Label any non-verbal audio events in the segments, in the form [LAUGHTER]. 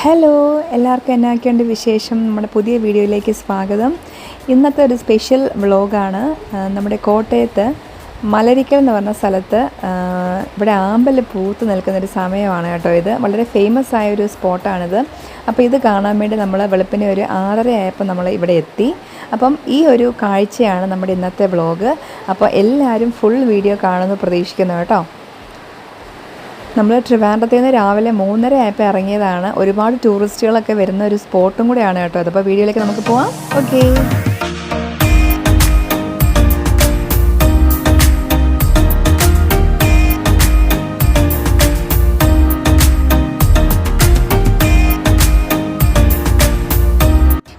Hello എല്ലാവർക്കും എന്നാക്കിയുണ്ട് വിശേഷം? നമ്മുടെ പുതിയ വീഡിയോയിലേക്ക് സ്വാഗതം. ഇന്നത്തെ ഒരു സ്പെഷ്യൽ വ്ളോഗാണ് നമ്മുടെ കോട്ടയത്ത് മലരിക്കൽ എന്ന് പറഞ്ഞ സ്ഥലത്ത് ഇവിടെ ആമ്പൽ പൂത്ത് നിൽക്കുന്നൊരു സമയമാണ് കേട്ടോ ഇത്. വളരെ ഫേമസ് ആയ ഒരു സ്പോട്ടാണിത് അപ്പോൾ ഇത് കാണാൻ വേണ്ടി നമ്മൾ വെളുപ്പിന് ഒരു ആറര ആയപ്പോൾ നമ്മൾ ഇവിടെ എത്തി. അപ്പം ഈ ഒരു കാഴ്ചയാണ് നമ്മുടെ ഇന്നത്തെ വ്ളോഗ് അപ്പോൾ എല്ലാവരും ഫുൾ വീഡിയോ കാണുമെന്ന് പ്രതീക്ഷിക്കുന്നു കേട്ടോ. നമ്മൾ ട്രിവാൻഡ്രത്തിൽ നിന്ന് രാവിലെ മൂന്നര ആയപ്പോൾ ഇറങ്ങിയതാണ്. ഒരുപാട് ടൂറിസ്റ്റുകളൊക്കെ വരുന്ന ഒരു സ്പോട്ടും കൂടെയാണ് കേട്ടോ അതപ്പോൾ വീഡിയോയിലേക്ക് നമുക്ക് പോവാം. ഓക്കെ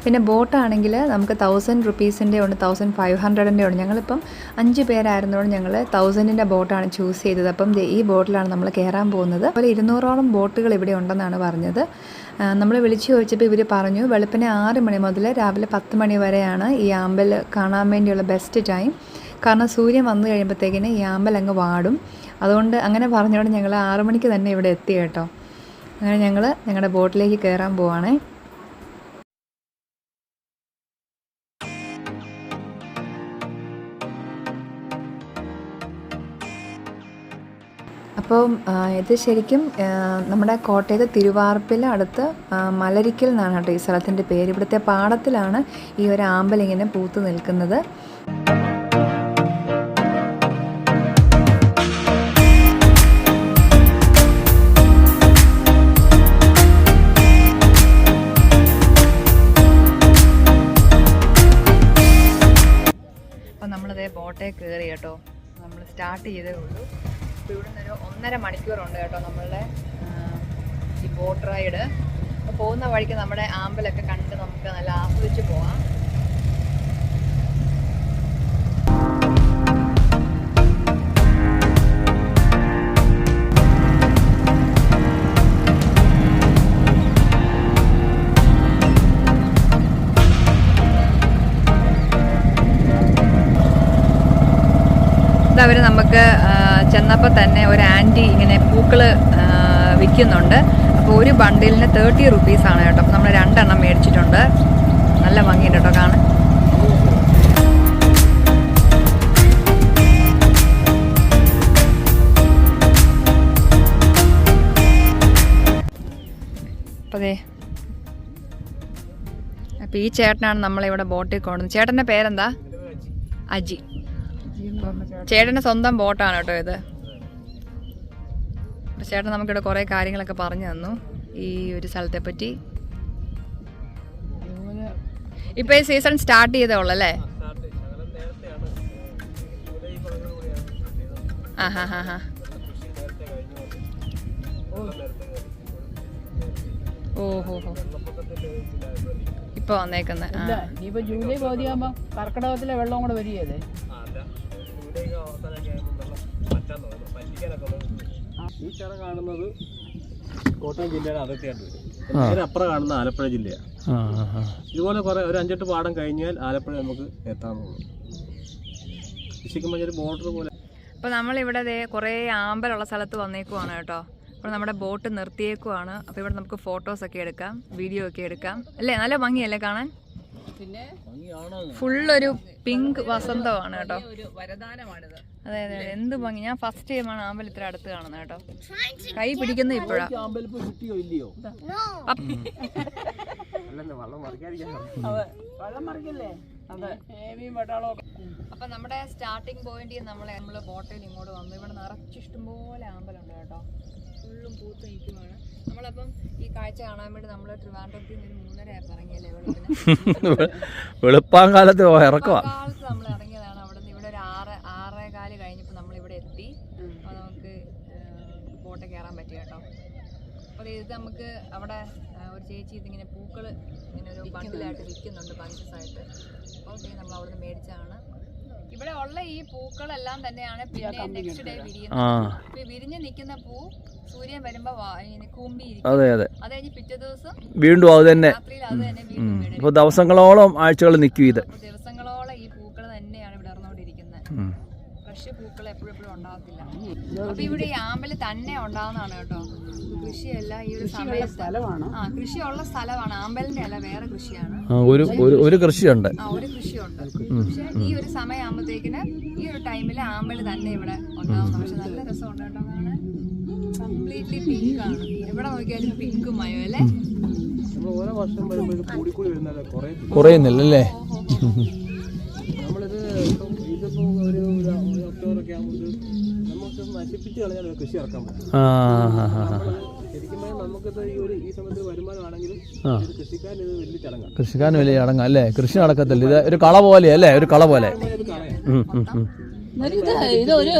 പിന്നെ ബോട്ടാണെങ്കിൽ നമുക്ക് തൗസൻഡ് റുപ്പീസിന്റെ ഉണ്ട് തൗസൻഡ് ഫൈവ് ഹൺഡ്രഡിന്റെ ഉണ്ട്. ഞങ്ങളിപ്പം അഞ്ച് പേരായിരുന്നതുകൊണ്ട് ഞങ്ങൾ തൗസൻഡിന്റെ ബോട്ടാണ് ചൂസ് ചെയ്തത്. അപ്പം ഈ ബോട്ടിലാണ് നമ്മൾ കയറാൻ പോകുന്നത്. അതുപോലെ ഇരുന്നൂറോളം ബോട്ടുകൾ ഇവിടെ ഉണ്ടെന്നാണ് പറഞ്ഞത്. നമ്മൾ വിളിച്ചു ചോദിച്ചപ്പോൾ ഇവർ പറഞ്ഞു വെളുപ്പിനെ ആറ് മണി മുതൽ രാവിലെ പത്ത് മണി വരെയാണ് ഈ ആമ്പൽ കാണാൻ വേണ്ടിയുള്ള ബെസ്റ്റ് ടൈം കാരണം സൂര്യൻ വന്നു കഴിയുമ്പോഴത്തേക്കിന് ഈ ആമ്പൽ അങ്ങ് വാടും. അതുകൊണ്ട് അങ്ങനെ പറഞ്ഞുകൊണ്ട് ഞങ്ങൾ ആറുമണിക്ക് തന്നെ ഇവിടെ എത്തി കേട്ടോ. അങ്ങനെ ഞങ്ങൾ ഞങ്ങളുടെ ബോട്ടിലേക്ക് കയറാൻ പോവാണേ. അപ്പം ആ, ഇത് ശരിക്കും നമ്മുടെ കോട്ടയത്ത് ആ, മലരിക്കൽ എന്നാണ് കേട്ടോ ഈ സ്ഥലത്തിന്റെ പേര്. ഇവിടുത്തെ പാടത്തിലാണ് ഈ ഒരു ആമ്പലിങ്ങനെ പൂത്ത് നിൽക്കുന്നത്. അപ്പം ബോട്ടേ കയറി കേട്ടോ. നമ്മൾ സ്റ്റാർട്ട് ചെയ്തേ ഉള്ളൂ. അപ്പോൾ ഇവിടെ നിന്നൊരു ഒന്നര മണിക്കൂറുണ്ട് കേട്ടോ നമ്മളുടെ ഈ ബോട്ട് റൈഡ് അപ്പോൾ പോകുന്ന വഴിക്ക് നമ്മുടെ ആമ്പലൊക്കെ കണ്ട് നമുക്ക് നല്ല ആസ്വദിച്ച് പോവാം. അവർ നമുക്ക് ചെന്നപ്പോൾ തന്നെ ഒരു ആന്റി ഇങ്ങനെ പൂക്കൾ വിൽക്കുന്നുണ്ട്. അപ്പോൾ ഒരു ബണ്ടിലിന് തേർട്ടി റുപ്പീസാണ് കേട്ടോ. അപ്പോൾ നമ്മൾ രണ്ടെണ്ണം മേടിച്ചിട്ടുണ്ട്. നല്ല ഭംഗിയുണ്ട് കേട്ടോ കാണാൻ. അപ്പോൾ അതെ അപ്പോൾ ഈ ചേട്ടനാണ് നമ്മളിവിടെ ബോട്ടിൽ കൊണ്ടുവന്നത്. ചേട്ടന്റെ പേരെന്താ? അജി. ചേട്ടന്റെ സ്വന്തം ബോട്ടാണ് കേട്ടോ ഇത്. ചേട്ടൻ നമുക്കിവിടെ കുറേ കാര്യങ്ങളൊക്കെ പറഞ്ഞു തന്നു ഈ ഒരു സ്ഥലത്തെ പറ്റി. ഇപ്പൊ ഈ സീസൺ സ്റ്റാർട്ട് ചെയ്തേ ഉള്ളു അല്ലേ? ഇപ്പൊ വന്നേക്കുന്നത് ഇനിയിപ്പോ ജൂലൈ പകുതിയാകുമ്പോ കർക്കിടകത്തിലെ വെള്ളം കൂടെ വരികയല്ലേ? ഈ ചിറ കാണുന്നത് കോട്ടയം ജില്ലയുടെ അതിർത്തിയായിട്ട് വരും അതിനപ്പുറം അപ്പുറം കാണുന്ന ആലപ്പുഴ ജില്ലയാണ്. ഇതുപോലെ കുറെ ഒരു അഞ്ചെട്ട് പാടം കഴിഞ്ഞാൽ ആലപ്പുഴ നമുക്ക് എത്താമെന്നുള്ളൂ ശരിക്കും ബോർഡർ പോലെ. അപ്പോൾ നമ്മളിവിടെ ദേ കുറേ ആമ്പലുള്ള സ്ഥലത്ത് വന്നേക്കുവാണ് കേട്ടോ. അപ്പോൾ നമ്മുടെ ബോട്ട് നിർത്തിയേക്കുവാണ്. അപ്പോൾ ഇവിടെ നമുക്ക് ഫോട്ടോസ് ഒക്കെ എടുക്കാം വീഡിയോ ഒക്കെ എടുക്കാം. അല്ലേ? നല്ല ഭംഗിയല്ലേ കാണാൻ? പിന്നെ ഫുള്ളൊരു പിങ്ക് വസന്തമാണ് കേട്ടോ. അതെ അതെ എന്ത് ഭംഗി. ഞാൻ ഫസ്റ്റ് ടൈമാണ് ആമ്പൽ ഇത്ര അടുത്ത് കാണുന്നത് കേട്ടോ. കൈ പിടിക്കുന്ന ഇപ്പോഴാ. അപ്പ്. നമ്മുടെ സ്റ്റാർട്ടിംഗ് പോയിന്റിൽ നമ്മളെ നമ്മൾ ബോട്ടിൽ ഇങ്ങോട്ട് വന്നു. ഇവിടെ നിറച്ചിഷ്ടം പോലെ ആമ്പലുണ്ട് കേട്ടോ. ഫുള്ളും പൂത്ത് നിൽക്കുവാണ്. നമ്മളപ്പം ഈ കാഴ്ച കാണാൻ വേണ്ടി നമ്മൾ ട്രിവാൻഡ്രത്തിൽ നിന്ന് ഒരു മൂന്നര ഇറങ്ങിയല്ലേ? വെളുപ്പിന്. [LAUGHS] കാലത്ത് ഇറക്കവാ. കാലത്ത് നമ്മൾ ഇറങ്ങിയതാണ്. അവിടെ നിന്ന് ഇവിടെ ഒരു ആറ് ആറേ കാൽ കഴിഞ്ഞപ്പോൾ നമ്മൾ ഇവിടെ എത്തി അപ്പോൾ നമുക്ക് ബോട്ട് കയറാൻ പറ്റി കേട്ടോ. അപ്പോൾ ഇത് നമുക്ക് അവിടെ ഒരു ചേച്ചി ഇതിങ്ങനെ പൂക്കൾ ഇങ്ങനെ ഒരു ബണ്ടിലായിട്ട് വിൽക്കുന്നുണ്ട് ബഞ്ചസ് ആയിട്ട് അപ്പോൾ നമ്മൾ അവിടെ നിന്ന് മേടിച്ചതാണ്. ഇവിടെ ഉള്ള ഈ പൂക്കളെല്ലാം തന്നെയാണ് പിന്നെ നെക്സ്റ്റ് ഡേ ആ വിരിയുന്നത്. വിരിഞ്ഞു ഈ വിരിഞ്ഞ് നിൽക്കുന്ന പൂ സൂര്യൻ വരുമ്പോ ഇങ്ങനെ അതെ അതെ. അത് കഴിഞ്ഞ് പിറ്റേ ദിവസം വീണ്ടും അത് തന്നെ. ദിവസങ്ങളോളം ആഴ്ചകൾ നിൽക്കും ഇത്. അപ്പൊ ദിവസങ്ങളോളം ഈ പൂക്കൾ തന്നെയാണ് വിടർന്നുകൊണ്ടിരിക്കുന്നത് ഉം. ഫ്രഷ് പൂക്കൾ എപ്പോഴും എപ്പോഴും ഉണ്ടാകത്തില്ല അപ്പൊ ഇവിടെ ഈ ആമ്പൽ തന്നെ ഉണ്ടാവുന്നതാണ് കേട്ടോ. കൃഷിയല്ല ഈ ഒരു സമയത്ത്. ആ കൃഷിയുള്ള സ്ഥലമാണ്. ആമ്പലിന്റെ അല്ല വേറെ കൃഷിയാണ്. ഒരു ഒരു കൃഷിയുണ്ട്. ആ ഒരു കൃഷിയുണ്ട്. പക്ഷെ ഈ ഒരു സമയമാകുമ്പോഴത്തേക്കിന് ഈ ഒരു ടൈമിൽ ആമ്പൽ തന്നെ ഇവിടെ ഉണ്ടാവുന്നു പക്ഷെ നല്ല രസമുണ്ട് കേട്ടോ കാണാൻ. കംപ്ലീറ്റ്ലി പിങ്ക് ആണ്. എവിടെ നോക്കിയാലും പിങ്ക് മയോ അല്ലേ? ഓരോ വർഷം വരുമ്പോൾ കൂടി വരുന്നത് കുറേ കുറയുന്നില്ലല്ലേ? നമ്മളിത് ഇപ്പം ഇതിപ്പോ ഒരു ഒരു ഒക്ടോബർ ഒക്കെ ആകുമ്പോൾ നശിപ്പിച്ച് കളഞ്ഞാൽ കൃഷി ഇറക്കാൻ പറ്റും. ശരിക്കും നമുക്കിത് ഈ ഒരു ഈ സമയത്ത് വരുമാനമാണെങ്കിലും കൃഷിക്കാരൻ ഇത് വലിയ ചടങ്ങാണ്. കൃഷിക്കാരന് വലിയ അടങ്ങ അല്ലേ? കൃഷി നടക്കത്തില്ല. ഇത് ഒരു കള പോലെ അല്ലേ? ഒരു കള പോലെ. ഇത് ഇത് ഇതൊരു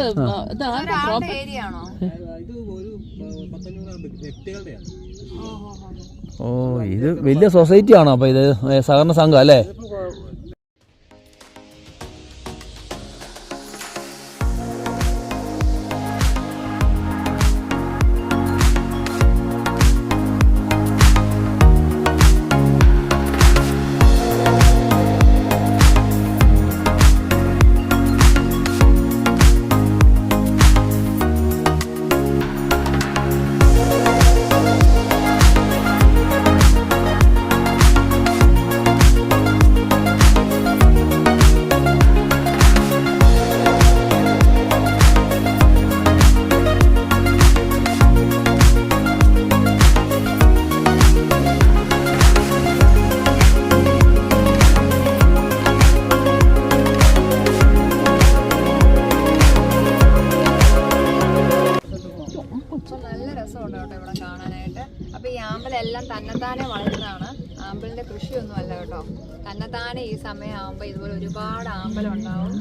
ഇതാ ഒരാളുടെ ഏരിയ ആണോ ഇത് ഒരു ഓ ഇത് വലിയ സൊസൈറ്റി ആണോ? അപ്പൊ ഇത് സഹകരണ സംഘം അല്ലേ? കൃഷിയൊന്നും അല്ല കേട്ടോ. തന്നെത്താനെ ഈ സമയമാകുമ്പോൾ ഇതുപോലെ ഒരുപാട് ആമ്പലം ഉണ്ടാവും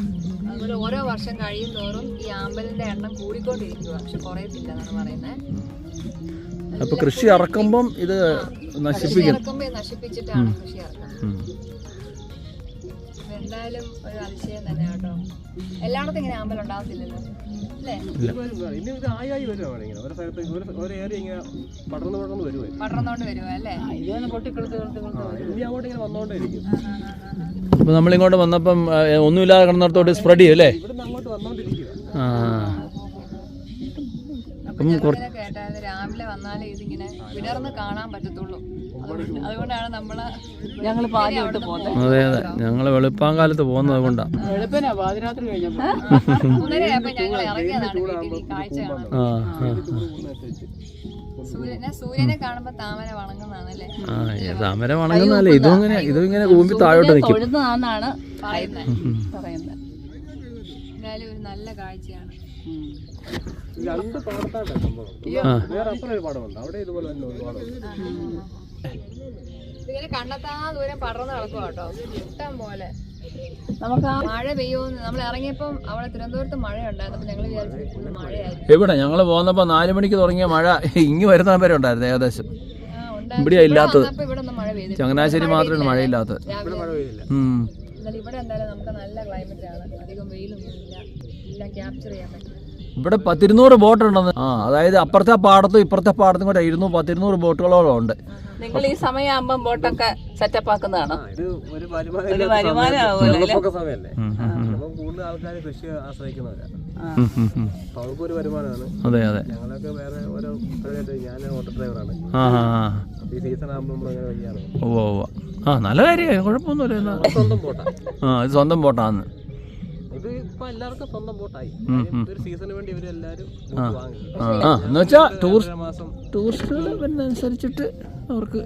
അതുപോലെ ഓരോ വർഷം കഴിയും തോറും ഈ ആമ്പലിന്റെ എണ്ണം കൂടിക്കൊണ്ടിരിക്കുക. പക്ഷെ കുറയത്തില്ല എന്നാണ് പറയുന്നത് അപ്പൊ കൃഷി ഇറക്കുമ്പം ഇത് നശിപ്പിക്കും. നശിപ്പിച്ചിട്ടാണ് കൃഷി ഇറക്കുന്നത്. എന്തായാലും ഒരു അതിശയം തന്നെ കേട്ടോ. എല്ലായിടത്തും ഇങ്ങനെ ആമ്പൽ ഇനി ഇത് ആയി ആയി വരുവാണ് ഇങ്ങനെ. ഒരു സ്ഥലത്ത് ഒരു ഏരിയ ഇങ്ങനെ പടർന്ന് പടർന്ന് വരുവേ പടർന്നോണ്ട് ഇനി അങ്ങോട്ട് ഇങ്ങനെ വന്നോണ്ടേ ഇരിക്കും. അപ്പൊ നമ്മളിങ്ങോട്ട് വന്നപ്പം ഒന്നുമില്ലാതെ കിടന്നിടത്തോട്ട് സ്പ്രെഡ് ചെയ്യും അല്ലേ? ഇവിടുന്ന് അങ്ങോട്ട് വന്നോണ്ടിരിക്കുക ആ. അപ്പൊ രാവിലെ വന്നാലേ ഇതിങ്ങനെ വിടർന്ന് കാണാൻ പറ്റത്തുള്ളൂ. അതുകൊണ്ടാണ് നമ്മൾ ഞങ്ങൾ പാതി വിട്ട് പോകുന്നത് അതെ അതെ. ഞങ്ങൾ വെളുപ്പാങ്കാലത്ത് പോകുന്നത് കൊണ്ടാ വെളുപ്പിനാ പാതിരാത്രി കഴിഞ്ഞപ്പോ മൂന്നരയായപ്പോ ഞങ്ങൾ ഇറങ്ങിയതാണ് വീട്ടിൽ ഈ കാഴ്ച കാണാൻ. ആ ആ സൂര്യനെ സൂര്യനെ കാണുമ്പോ താമര വണങ്ങുന്നതാണല്ലേ ആ ഏ, താമര വണങ്ങുന്നല്ലേ ഇതും ഇങ്ങനെ ഇതും ഇങ്ങനെ കൂമ്പി താഴോട്ട് നിൽക്കും തൊഴുന്നതാണെന്നാണ് പറയുന്നത് പറയുന്നത് എന്തായാലും ഒരു നല്ല കാഴ്ചയാണ്. രണ്ട് പാടത്താണ് സംഭവം. വേറെ അപ്പുറം ഒരു പാടമുണ്ട്. അവിടെ ഇതുപോലെ തന്നെ ഒരുപാടുണ്ട്. ഇതിങ്ങനെ കണ്ടെത്താ ദൂരം പടർന്ന് കിടക്കുക കേട്ടോ. ഇഷ്ടം പോലെ. നമുക്ക് ആ മഴ പെയ്യുമെന്ന് നമ്മൾ ഇറങ്ങിയപ്പം അവിടെ തിരുവനന്തപുരത്ത് മഴ ഉണ്ടായിരുന്നു ഞങ്ങൾ വിചാരിച്ചു മഴയായിരുന്നു എവിടെ? ഞങ്ങൾ പോന്നപ്പോ നാല് മണിക്ക് തുടങ്ങിയ മഴ. ഇങ്ങ് വരുന്ന വരെ ഉണ്ടായിരുന്നു ഏകദേശം. ഇവിടെ ഇല്ലാത്തത്. ചങ്ങനാശ്ശേരി മാത്രമേ മഴയില്ലാത്തത്. ഇവിടെ എന്തായാലും നമുക്ക് നല്ല ക്ലൈമറ്റ് ആണ്. അധികം വെയിലൊന്നും ഇല്ല. എല്ലാം ക്യാപ്ചർ ചെയ്യാൻ പറ്റും. ഇവിടെ പത്തിരുന്നൂറ് ബോട്ട് ഉണ്ടെന്ന് ആ അതായത് അപ്പുറത്തെ പാടത്തും ഇപ്പുറത്തെ പാടത്തും കൂടെ ഇരുന്നൂറ് പത്തിരുന്നൂറ് ബോട്ടുകളോളം ഉണ്ട്. നിങ്ങൾ ഈ സമയമാകുമ്പം ബോട്ടൊക്കെ സെറ്റപ്പ് ആക്കുന്നതാണോ? ഇത് ഒരു വരുമാനം കൂടുതൽ ആൾക്കാർ കൃഷി ആശ്രയിക്കുന്നവരാണ് ഉം, ഉം, ഉം. അപ്പൊ അവർക്ക് ഒരു വരുമാനമാണ്. അതെ അതെ. ഞങ്ങളൊക്കെ വേറെ ഓരോ ഞാൻ ഓട്ടോ ഡ്രൈവറാണ് ഈ സീസൺ ആകുമ്പോൾ നമ്മൾ അങ്ങനെ വയ്യാണ് ഉവ്വ ഉവ്വ ആ നല്ല കാര്യമായി കുഴപ്പമൊന്നുമില്ല സ്വന്തം ബോട്ടാ. ആ ഇത് സ്വന്തം ബോട്ടാന്ന്. ഇപ്പൊ എല്ലാവർക്കും സ്വന്തം ബോട്ടായി. ഒരു സീസണിന് വേണ്ടി ഇവരെല്ലാരും ബോട്ട് വാങ്ങി. ആ. ആ എന്ന് വെച്ചാ ടൂറിസ്റ്റ് ടൂറിസ്റ്റുകൾ അനുസരിച്ചിട്ട് അവർക്ക്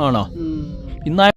ആണോ? ഒക്കെ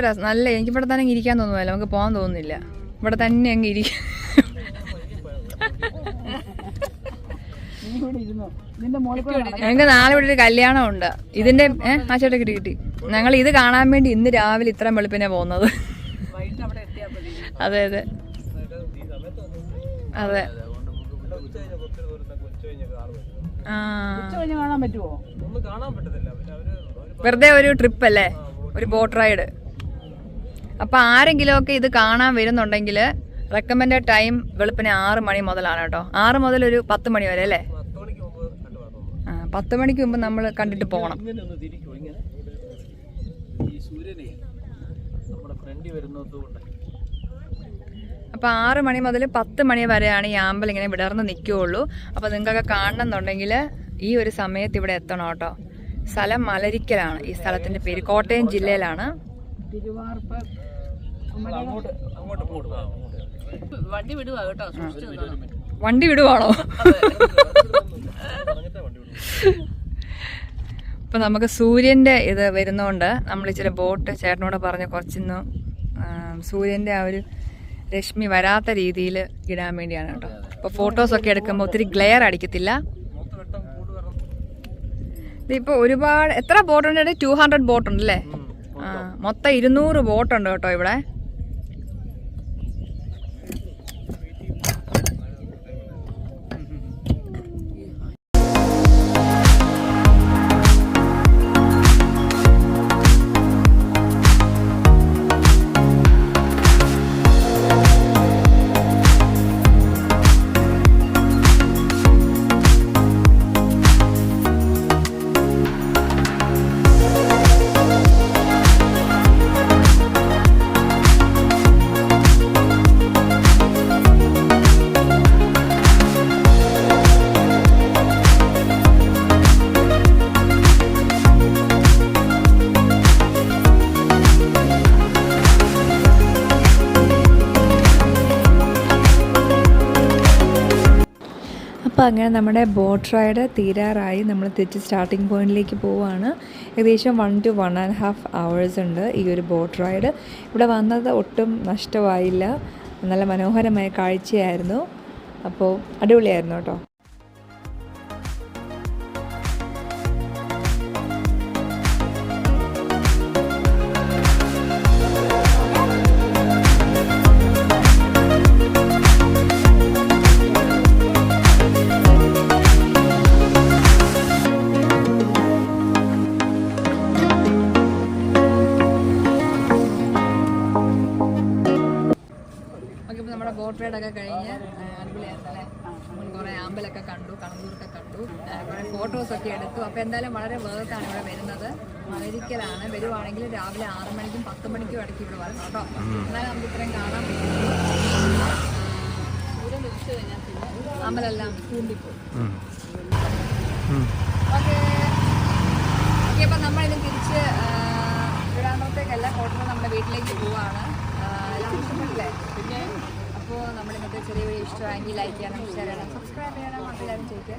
നല്ല രസം നല്ല എനിക്ക് ഇവിടെ തന്നെ ഇരിക്കാൻ തോന്നുമല്ലോ നമുക്ക് പോകാൻ തോന്നുന്നില്ല. ഇവിടെ തന്നെ അങ്ങ് ഇരിക്കും. ഞങ്ങൾക്ക് നാളെ ഇവിടെ ഒരു കല്യാണം ഉണ്ട് ഇതിന്റെ ഏഹ് ആ ചേട്ടാ കിട്ടി കിട്ടി. ഞങ്ങൾ ഇത് കാണാൻ വേണ്ടി ഇന്ന് രാവിലെ ഇത്രയും വെളുപ്പിനെ പോകുന്നത്. അതെ അതെ. അതെ. വെറുതെ ഒരു ട്രിപ്പ് അല്ലേ? ഒരു ബോട്ട് റൈഡ് അപ്പൊ ആരെങ്കിലുമൊക്കെ ഇത് കാണാൻ വരുന്നുണ്ടെങ്കിൽ റെക്കമെൻഡ് ടൈം വെളുപ്പിന് ആറ് മണി മുതലാണ് കേട്ടോ. ആറ് മുതൽ ഒരു പത്ത് മണി വരെ അല്ലേ? ആ പത്ത് മണിക്ക് മുമ്പ് നമ്മൾ കണ്ടിട്ട് പോകണം. ഇങ്ങനെ ഒന്ന് തിരിക്കും ഇങ്ങനെ ഈ സൂര്യനെ നമ്മുടെ ഫ്രണ്ടിൽ വരുന്നത് കൊണ്ട് അപ്പൊ ആറ് മണി മുതൽ പത്ത് മണി വരെയാണ് ഈ ആമ്പൽ ഇങ്ങനെ വിടർന്ന് നിൽക്കുകയുള്ളൂ. അപ്പോൾ നിങ്ങൾക്കൊക്കെ കാണണമെന്നുണ്ടെങ്കിൽ ഈ ഒരു സമയത്ത് ഇവിടെ എത്തണം കേട്ടോ. സ്ഥലം മലരിക്കലാണ്. ഈ സ്ഥലത്തിന്റെ പേര് കോട്ടയം ജില്ലയിലാണ് തിരുവാർപ്പ് അങ്ങോട്ട് അങ്ങോട്ട് പോടുക വണ്ടി വിടുക കേട്ടോ. വണ്ടി വിടുവാണോ? പറഞ്ഞിട്ടേ വണ്ടി വിടും ഇപ്പൊ നമുക്ക് സൂര്യന്റെ ഇത് വരുന്നോണ്ട് നമ്മൾ ഇച്ചിരി ബോട്ട് ചേട്ടനോട് പറഞ്ഞ് കുറച്ചിന്ന് സൂര്യന്റെ ആ ഒരു രശ്മി വരാത്ത രീതിയിൽ ഇടാൻ വേണ്ടിയാണ് കേട്ടോ. അപ്പൊ ഫോട്ടോസ് ഒക്കെ എടുക്കുമ്പോൾ ഒത്തിരി ഗ്ലെയർ അടിക്കത്തില്ല. ഇതിപ്പോ ഒരുപാട് എത്ര ബോട്ടുണ്ട്? ടു ഹൺഡ്രഡ് ബോട്ട് അല്ലേ? ആ മൊത്തം ഇരുന്നൂറ് ബോട്ടുണ്ട് കേട്ടോ ഇവിടെ. അപ്പോൾ അങ്ങനെ നമ്മുടെ ബോട്ട് റൈഡ് തീരാറായി. നമ്മൾ തിരിച്ച് സ്റ്റാർട്ടിംഗ് പോയിന്റിലേക്ക് പോവുകയാണ് ഏകദേശം one two one and half hours ഉണ്ട് ഈ ഒരു ബോട്ട് റൈഡ്. ഇവിടെ വന്നത് ഒട്ടും നഷ്ടമായില്ല. നല്ല മനോഹരമായ കാഴ്ചയായിരുന്നു. അപ്പോൾ അടിപൊളിയായിരുന്നു കേട്ടോ. എന്തായാലും വളരെ വേർത്താണ് ഇവിടെ വരുന്നത്. മലരിക്കലാണ് വരുവാണെങ്കിൽ രാവിലെ ആറ് മണിക്കും പത്ത് മണിക്കും ഇടയ്ക്ക് ഇവിടെ വരണം കേട്ടോ. എന്നാലും നമുക്ക് ഇത്രയും കാണാൻ പറ്റും ആമ്പലെല്ലാം കൂമ്പിപ്പോയി. ഓക്കെ. ഓക്കെ അപ്പം നമ്മളിനി തിരിച്ച് വിടാമ്പത്തേക്കല്ല കോട്ടയം നമ്മുടെ വീട്ടിലേക്ക് പോവാണ്. എല്ലാം നമ്മുടെ ഇന്നത്തെ ചെറിയ വീഡിയോ ലൈക്ക് ചെയ്യണം ഷെയർ ചെയ്യണം സബ്സ്ക്രൈബ് ചെയ്യണം മറ്റെല്ലാവരും ചോദിക്കുക